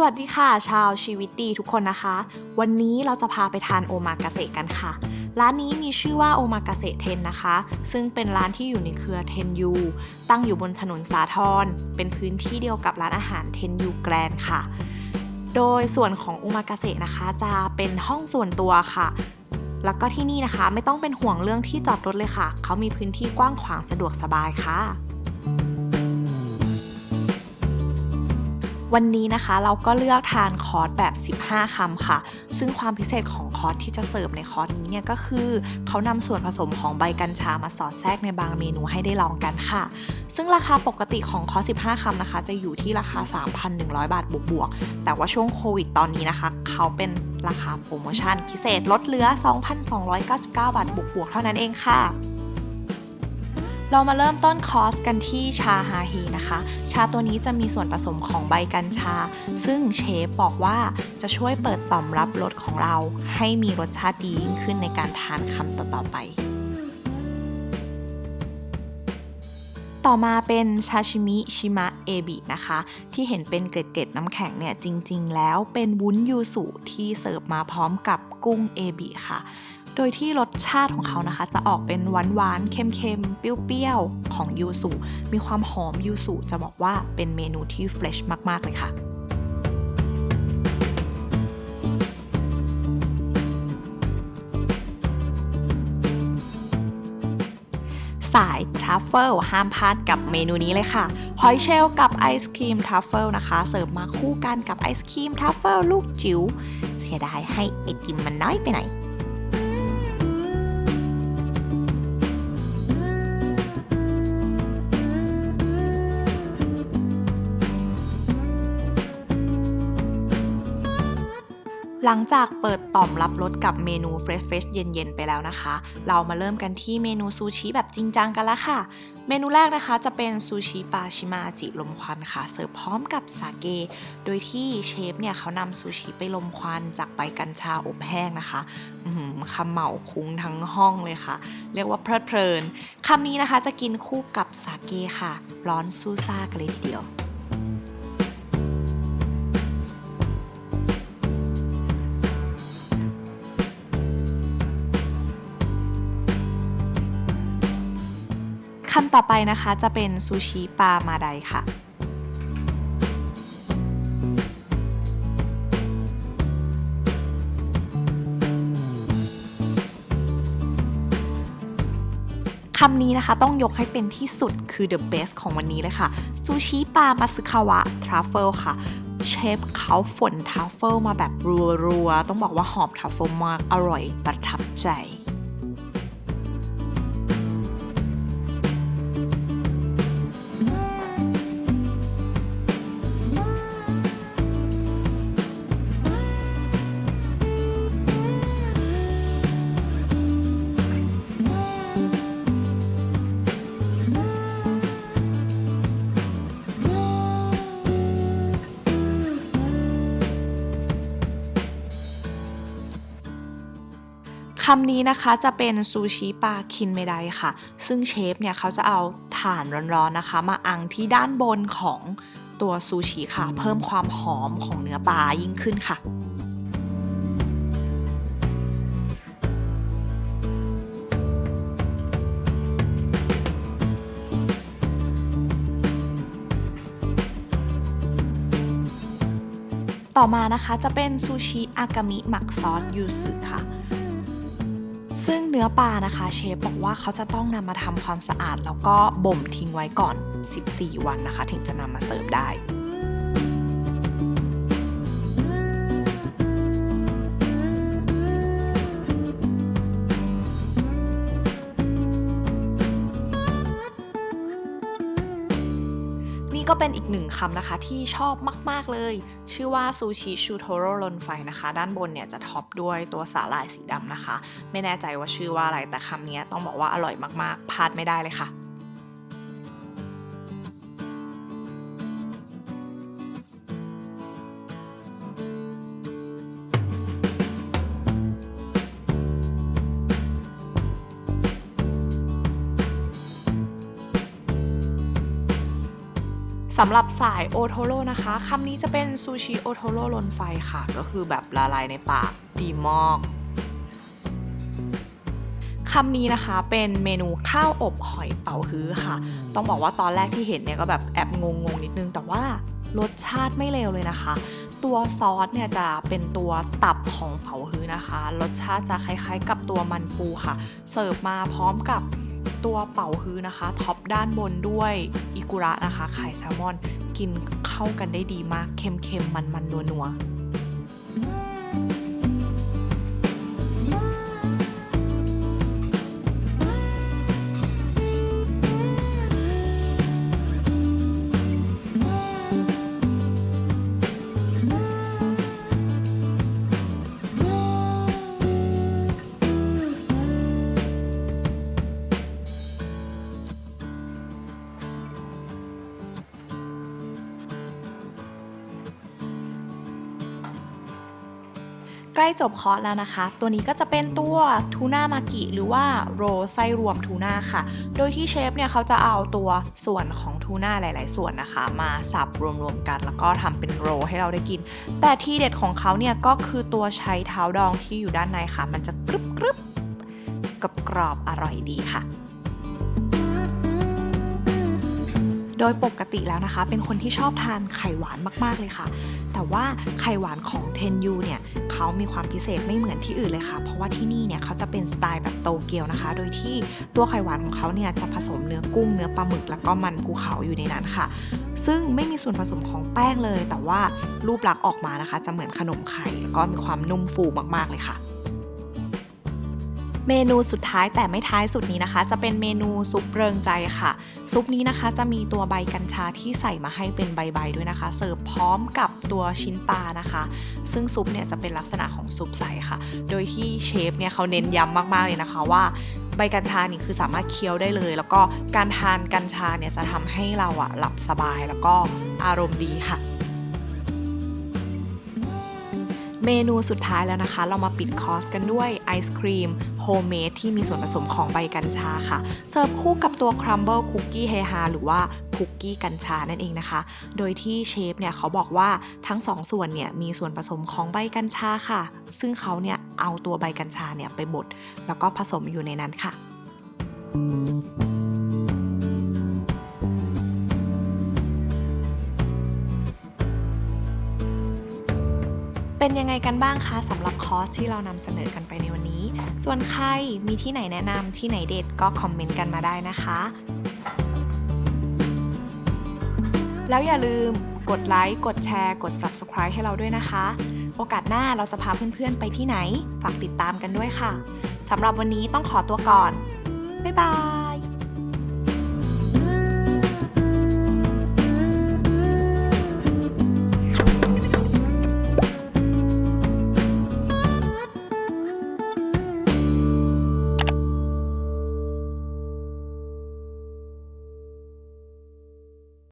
สวัสดีค่ะ ชาวชีวิตดีทุกคนนะคะ วันนี้เราจะพาไปทานโอมากาเสะกันค่ะ ร้านนี้มีชื่อว่าโอมากาเสะเทนนะคะ ซึ่งเป็นร้านที่อยู่ในเครือเทนยูตั้งอยู่บนถนนสาทรเป็นพื้นที่เดียวกับร้านอาหารเทนยูแกรนค่ะ โดยส่วนของโอมากาเสะนะคะ จะเป็นห้องส่วนตัวค่ะ แล้วก็ที่นี่นะคะไม่ต้องเป็นห่วงเรื่องที่จอดรถเลยค่ะ เขามีพื้นที่กว้างขวางสะดวกสบายค่ะ วันนี้นะคะเราก็เลือกทานคอร์สแบบ 15คำค่ะ ซึ่งความพิเศษของคอร์สที่จะเสิร์ฟในคอร์สนี้เนี่ยก็คือเขานำส่วนผสมของใบกัญชามาสอดแทรกในบางเมนูให้ได้ลองกันค่ะ ซึ่งราคาปกติของคอร์ส15คำนะคะ จะอยู่ที่ราคา 3,100 บาทบวกๆแต่ว่าช่วงโควิดตอนนี้นะคะ เขาเป็นราคาโปรโมชั่นพิเศษลดเหลือ 2,299 บาทบวกๆเท่านั้นเองค่ะ เรามาเริ่มต้นคอร์สกันที่ชาฮาฮีนะคะ ชาตัวนี้จะมีส่วนผสมของใบกัญชา ซึ่งเชฟบอกว่าจะช่วยเปิดต่อมรับรสของเรา ให้มีรสชาติดียิ่งขึ้นในการทานคำต่อๆไป ต่อมาเป็นชาชิมิชิมะเอบินะคะ ที่เห็นเป็นเกล็ดๆน้ำแข็งเนี่ยจริง ๆ แล้วเป็นวุ้นยูสุที่เสิร์ฟมาพร้อมกับกุ้งเอบิค่ะ โดยที่รสชาติของเขานะคะ จะออกเป็นหวานๆเค็มๆเปรี้ยวๆ ของยูสุ มีความหอมยูสุจะบอกว่าเป็นเมนูที่เฟรชมากๆเลยค่ะสายทรัฟเฟิลห้ามพลาดกับเมนูนี้เลยค่ะหอยเชลล์กับไอศครีมทรัฟเฟิลนะคะ เสิร์ฟมาคู่กันกับไอศครีมทรัฟเฟิลลูกจิ๋วเสียดายให้ไอติมมันน้อยไปหน่อย หลังจากเปิดต่อมรับรสกับเมนูเฟรชเฟชเย็นๆ ไปแล้วนะคะ เรามาเริ่มกันที่เมนูซูชิแบบจริงจังกันละค่ะ เมนูแรกนะคะจะเป็นซูชิปลาชิมาจิลมควันค่ะ เสิร์ฟพร้อมกับสาเก โดยที่เชฟเนี่ยเขานำซูชิไปลมควันจากใบกัญชาอบแห้งนะคะคำเหมาคุ้งทั้งห้องเลยค่ะ เรียกว่าเพลิดเพลินคำนี้นะคะจะกินคู่กับสาเกค่ะ ร้อนซูซ่ากันเลยทีเดียวำต่อไปนะคะจะเป็นซูชิปลามาไดค่ะคำนี้นะคะต้องยกให้เป็นที่สุดคือ the best ของวันนี้เลยค่ะ ซูชิปลามาซึคาวะทรัฟเฟิลค่ะ เชฟเขาฝนทรัฟเฟิลมาแบบรัวๆ ต้องบอกว่าหอมทรัฟเฟิลมาก อร่อยประทับใจ คำนี้นะคะจะเป็นซูชิปลาคินเมไดค่ะ ซึ่งเชฟเนี่ยเขาจะเอาถ่านร้อนๆนะคะ มาอังที่ด้านบนของตัวซูชิค่ะ เพิ่มความหอมของเนื้อปลายิ่งขึ้นค่ะต่อมานะคะจะเป็นซูชิอากามิหมักซอสยูสึค่ะ ซึ่งเนื้อปลานะคะเชฟบอกว่าเขาจะต้องนำมาทำความสะอาด แล้วก็บ่มทิ้งไว้ก่อน 14 วันนะคะ ถึงจะนำมาเสิร์ฟได้ ก็เป็นอีกหนึ่งคำนะคะที่ชอบมาก ๆ เลย ชื่อว่าซูชิชูโทโร่ลนไฟนะคะ ด้านบนเนี่ยจะท็อปด้วยตัวสาหร่ายสีดำนะคะ ไม่แน่ใจว่าชื่อว่าอะไรแต่คำนี้ต้องบอกว่าอร่อยมาก ๆพลาดไม่ได้เลยค่ะ สำหรับสายโอโทโร่นะคะคำนี้จะเป็นซูชิโอโทโร่ลนไฟค่ะ ก็คือแบบละลายในปากดีมากคำนี้นะคะเป็นเมนูข้าวอบหอยเป๋าฮื้อค่ะ ต้องบอกว่าตอนแรกที่เห็นเนี่ยก็แบบแอบงงงๆนิดนึง แต่ว่ารสชาติไม่เลวเลยนะคะ ตัวซอสเนี่ยจะเป็นตัวตับของเป๋าฮื้อนะคะ รสชาติจะคล้ายๆ กับตัวมันปูค่ะ เสิร์ฟมาพร้อมกับ ตัวเป๋าฮื้อนะคะท็อปด้านบนด้วยอิกุระนะคะไข่แซลมอน กินเข้ากันได้ดีมากเค็มๆมันๆนัวๆ ใกล้จบคอร์สแล้วนะคะ ตัวนี้ก็จะเป็นตัวทูน่ามากิหรือว่าโรไส้รวมทูน่าค่ะ โดยที่เชฟเนี่ยเขาจะเอาตัวส่วนของทูน่าหลาย ๆ ส่วนนะคะ มาสับรวมๆกัน แล้วก็ทำเป็นโรให้เราได้กิน แต่ที่เด็ดของเขาเนี่ยก็คือตัวใช้เท้าดองที่อยู่ด้านในค่ะ มันจะกรึบกรึบกับกรอบอร่อยดีค่ะโดยปกติแล้วนะคะ เป็นคนที่ชอบทานไข่หวานมาก ๆ เลยค่ะ แต่ว่าไข่หวานของเทนยูเนี่ย เขามีความพิเศษไม่เหมือนที่อื่นเลยค่ะ เพราะว่าที่นี่เนี่ยเขาจะเป็นสไตล์แบบโตเกียวนะคะ โดยที่ตัวไข่หวานของเขาเนี่ยจะผสมเนื้อกุ้งเนื้อปลาหมึกแล้วก็มันภูเขาอยู่ในนั้นค่ะ ซึ่งไม่มีส่วนผสมของแป้งเลย แต่ว่ารูปลักษณ์ออกมานะคะ จะเหมือนขนมไข่แล้วก็มีความนุ่มฟูมากๆเลยค่ะ เมนูสุดท้ายแต่ไม่ท้ายสุดนี้นะคะ จะเป็นเมนูซุปเริงใจค่ะ ซุปนี้นะคะจะมีตัวใบกัญชาที่ใส่มาให้เป็นใบๆด้วยนะคะ เสิร์ฟพร้อมกับตัวชิ้นปลานะคะ ซึ่งซุปเนี่ยจะเป็นลักษณะของซุปใสค่ะ โดยที่เชฟเนี่ยเขาเน้นย้ำมากๆเลยนะคะว่าใบกัญชานี่คือสามารถเคี้ยวได้เลย แล้วก็การทานกัญชาเนี่ยจะทำให้เราอะหลับสบายแล้วก็อารมณ์ดีค่ะ เมนูสุดท้ายแล้วนะคะ เรามาปิดคอร์สกันด้วยไอศครีมโฮมเมดที่มีส่วนผสมของใบกัญชาค่ะ เสิร์ฟคู่กับตัวครัมเบิลคุกกี้เฮฮาหรือว่าคุกกี้กัญชานั่นเองนะคะ โดยที่เชฟเนี่ยเขาบอกว่าทั้งสองส่วนเนี่ยมีส่วนผสมของใบกัญชาค่ะ ซึ่งเขาเนี่ยเอาตัวใบกัญชาเนี่ยไปบดแล้วก็ผสมอยู่ในนั้นค่ะ เป็นยังไงกันบ้างคะสำหรับคอร์สที่เรานำเสนอกันไปในวันนี้ ส่วนใครมีที่ไหนแนะนำที่ไหนเด็ดก็คอมเมนต์กันมาได้นะคะ แล้วอย่าลืมกดไลค์กดแชร์ กด Subscribe ให้เราด้วยนะคะ โอกาสหน้าเราจะพาเพื่อนๆไปที่ไหน ฝากติดตามกันด้วยค่ะสำหรับวันนี้ต้องขอตัวก่อน บ๊ายบาย